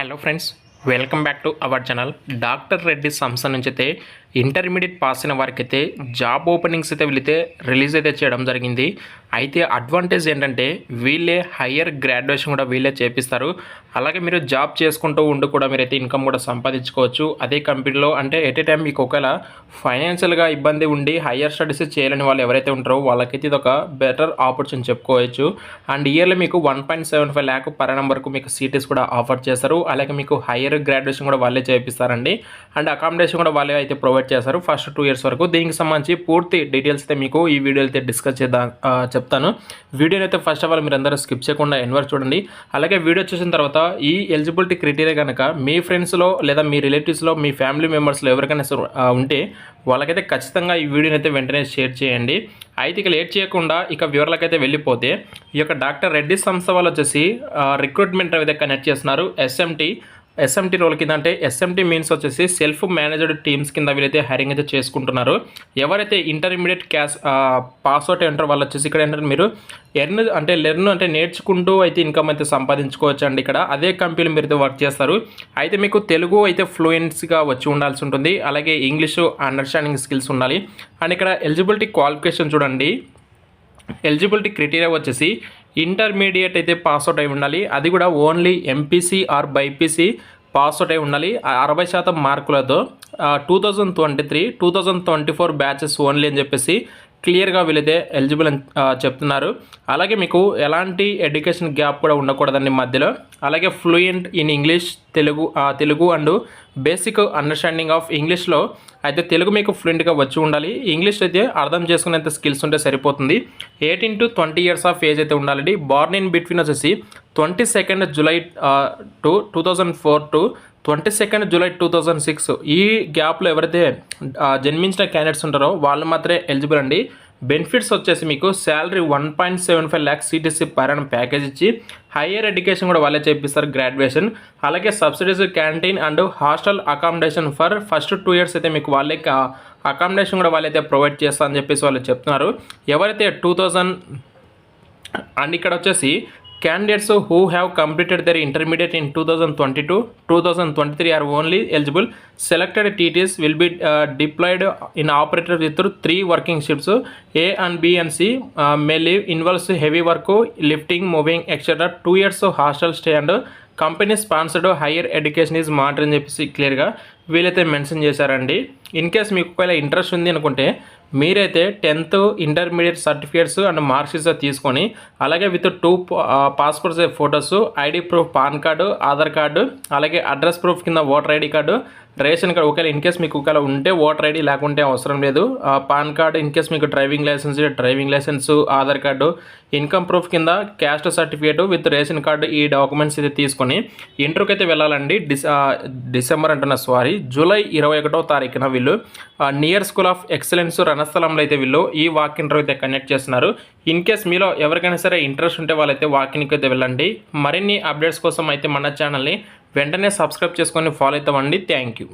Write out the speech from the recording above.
Hello friends welcome back to our channel doctor Reddy సంస్థ నుంచి అయితే ఇంటర్మీడియట్ పాస్ అయిన వారికి అయితే జాబ్ ఓపెనింగ్స్ అయితే వెళితే రిలీజ్ అయితే చేయడం జరిగింది. అయితే అడ్వాంటేజ్ ఏంటంటే వీళ్ళే హయ్యర్ గ్రాడ్యుయేషన్ కూడా వీళ్ళే చేపిస్తారు. అలాగే మీరు జాబ్ చేసుకుంటూ ఉండి కూడా మీరైతే ఇన్కమ్ కూడా సంపాదించుకోవచ్చు. అదే కంపెనీలో అంటే ఎట్ ఏ టైం మీకు ఒకవేళ ఫైనాన్షియల్గా ఇబ్బంది ఉండి హయ్యర్ స్టడీస్ చేయాలని వాళ్ళు ఎవరైతే ఉంటారో వాళ్ళకైతే ఇది ఒక బెటర్ ఆపర్చునిటీ చెప్పుకోవచ్చు. అండ్ ఇయర్లీ మీకు one point seven five lakh per annum వరకు మీకు సీటీస్ కూడా ఆఫర్ చేస్తారు. అలాగే మీకు హయ్యర్ గ్రాడ్యుయేషన్ కూడా వాళ్ళే చేపిస్తారండి. అండ్ అకామిడేషన్ కూడా వాళ్ళే అయితే ప్రొవైడ్ చేస్తారు ఫస్ట్ టూ ఇయర్స్ వరకు. దీనికి సంబంధించి పూర్తి డీటెయిల్స్ అయితే మీకు ఈ వీడియో అయితే డిస్కస్ చేద్దాం చెప్తాను. వీడియోని అయితే ఫస్ట్ ఆఫ్ ఆల్ మీరు అందరూ స్కిప్ చేయకుండా ఎన్వర్ చూడండి. అలాగే వీడియో చూసిన తర్వాత ఈ ఎలిజిబిలిటీ క్రైటీరియా కనుక మీ ఫ్రెండ్స్లో లేదా మీ రిలేటివ్స్లో మీ ఫ్యామిలీ మెంబర్స్లో ఎవరికైనా ఉంటే వాళ్ళకైతే ఖచ్చితంగా ఈ వీడియోని అయితే వెంటనే షేర్ చేయండి. అయితే ఇక లేట్ చేయకుండా ఇక వివరాలకైతే వెళ్ళిపోతే ఈ యొక్క డాక్టర్ రెడ్డి సంస్థ వాళ్ళు వచ్చేసి రిక్రూట్మెంట్ అయితే కనెక్ట్ చేస్తున్నారు. ఎస్ఎంటీ ఎస్ఎంటీ రోల్ కింద అంటే ఎస్ఎంటీ మీన్స్ వచ్చేసి సెల్ఫ్ మేనేజ్డ్ టీమ్స్ కింద వీళ్ళైతే హైరింగ్ అయితే చేసుకుంటున్నారు. ఎవరైతే ఇంటర్మీడియట్ క్యాష్ పాస్ అవుట్ ఉంటారో వాళ్ళు వచ్చేసి ఇక్కడ ఏంటంటే మీరు ఎర్న్ అంటే లెర్న్ అంటే నేర్చుకుంటూ అయితే ఇన్కమ్ అయితే సంపాదించుకోవచ్చు అండి ఇక్కడ. అదే కంపెనీలో మీరు అయితే వర్క్ చేస్తారు. అయితే మీకు తెలుగు అయితే ఫ్లూయెన్స్గా వచ్చి ఉండాల్సి ఉంటుంది. అలాగే ఇంగ్లీషు అండర్స్టాండింగ్ స్కిల్స్ ఉండాలి. అండ్ ఇక్కడ ఎలిజిబిలిటీ క్వాలిఫికేషన్ చూడండి. ఎలిజిబిలిటీ క్రైటీరియా వచ్చేసి ఇంటర్మీడియట్ అయితే పాస్ అవుట్ అయి ఉండాలి. అది కూడా only MPC or BPC pass out అయి ఉండాలి. ఆ అరవై శాతం మార్కులతో two thousand twenty three two thousand twenty four batches only అని చెప్పేసి క్లియర్గా వీళ్ళైతే ఎలిజిబుల్ అని చెప్తున్నారు. అలాగే మీకు ఎలాంటి ఎడ్యుకేషన్ గ్యాప్ కూడా ఉండకూడదండి మధ్యలో. అలాగే fluent in English Telugu Telugu and basic understanding of ఇంగ్లీష్లో అయితే తెలుగు మీకు ఫ్లూయెంట్గా వచ్చి ఉండాలి. ఇంగ్లీష్ అయితే అర్థం చేసుకునేంత స్కిల్స్ ఉంటే సరిపోతుంది. Eighteen to twenty years of age అయితే ఉండాలండి. బార్న్ ఇన్ బిట్వీన్ వచ్చేసి twenty second July to two thousand four to twenty second July two thousand six ఈ గ్యాప్లో ఎవరైతే uh, జన్మించిన క్యాండిడేట్స్ ఉంటారో వాళ్ళు మాత్రమే ఎలిజిబుల్ అండి. బెనిఫిట్స్ వచ్చేసి మీకు salary one point seven five lakhs CTC per package ఇచ్చి హయ్యర్ ఎడ్యుకేషన్ కూడా వాళ్ళే చేపిస్తారు గ్రాడ్యుయేషన్ అలాగే subsidies canteen and hostel accommodation for first two years అయితే మీకు వాళ్ళే అకామిడేషన్ కూడా వాళ్ళైతే ప్రొవైడ్ చేస్తారని చెప్పేసి వాళ్ళు చెప్తున్నారు. ఎవరైతే టూ థౌజండ్ అండ్ ఇక్కడ వచ్చేసి candidates who have completed their intermediate in two thousand twenty two two thousand twenty three are only eligible selected TTs will be deployed in operator with three working shifts A and B and C may live involves heavy work lifting moving etcetera two years hostel stay and company sponsored higher education is matter అని చెప్పేసి క్లియర్గా వీలైతే mention చేశారండి. In case మీకు ఒకవేళ interest ఉంది అనుకుంటే మీరైతే tenth intermediate certificates and marksheets తీసుకొని అలాగే with two passport size photos ID proof PAN card Aadhaar card అలాగే అడ్రస్ ప్రూఫ్ కింద voter ID card ration card ఒకవేళ ఇన్ కేస్ మీకు ఒకవేళ ఉంటే ఓటర్ ఐడి లేకుంటే అవసరం లేదు. ఆ పాన్ కార్డు ఇన్ కేస్ మీకు driving licence driving licence Aadhaar card income proof కింద caste certificate with ration card ఈ డాక్యుమెంట్స్ అయితే తీసుకొని ఇంటర్వ్యూకి అయితే వెళ్ళాలండి. డిస్ డిసెంబర్ అంటున్న సారీ జూలై ఇరవై ఒకటో తారీఖున వీళ్ళు నియర్ స్కూల్ ఆఫ్ ఎక్సలెన్స్ రణస్థలంలో అయితే వీళ్ళు ఈ వాక్ ఇంటర్వ్యూ అయితే కండక్ట్ చేస్తున్నారు. ఇన్ కేస్ మీలో ఎవరికైనా సరే ఇంట్రెస్ట్ ఉంటే వాళ్ళైతే వాకింగ్కి అయితే వెళ్ళండి. మరిన్ని అప్డేట్స్ కోసం అయితే మన ఛానల్ని వెంటనే సబ్స్క్రైబ్ చేసుకొని ఫాలో అవుతామండి థ్యాంక్ యూ